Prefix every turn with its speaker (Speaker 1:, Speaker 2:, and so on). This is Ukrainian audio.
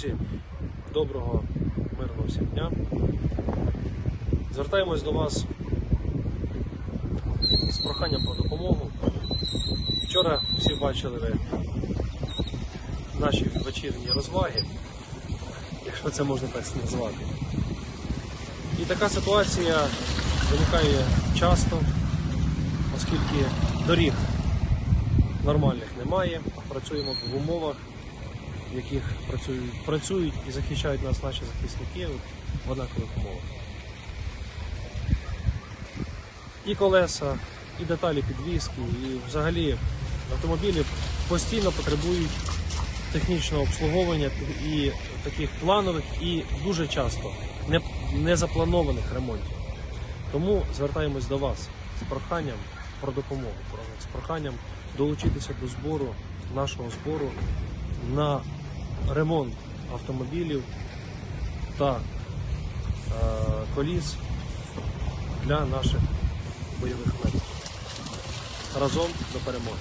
Speaker 1: Друзі, доброго мирного всім дня. Звертаємось до вас з проханням про допомогу. Вчора всі бачили ви наші вечірні розваги, якщо це можна так назвати. І така ситуація виникає часто, оскільки доріг нормальних немає, працюємо в умовах, в яких працюють, працюють і захищають нас наші захисники в однакових умовах. І колеса, і деталі підвіски, і взагалі автомобілі постійно потребують технічного обслуговування і таких планових і дуже часто не- незапланованих ремонтів. Тому звертаємось до вас з проханням про допомогу, з проханням долучитися до збору нашого збору на ремонт автомобілів та е, коліс для наших бойових медиків. Разом до перемоги.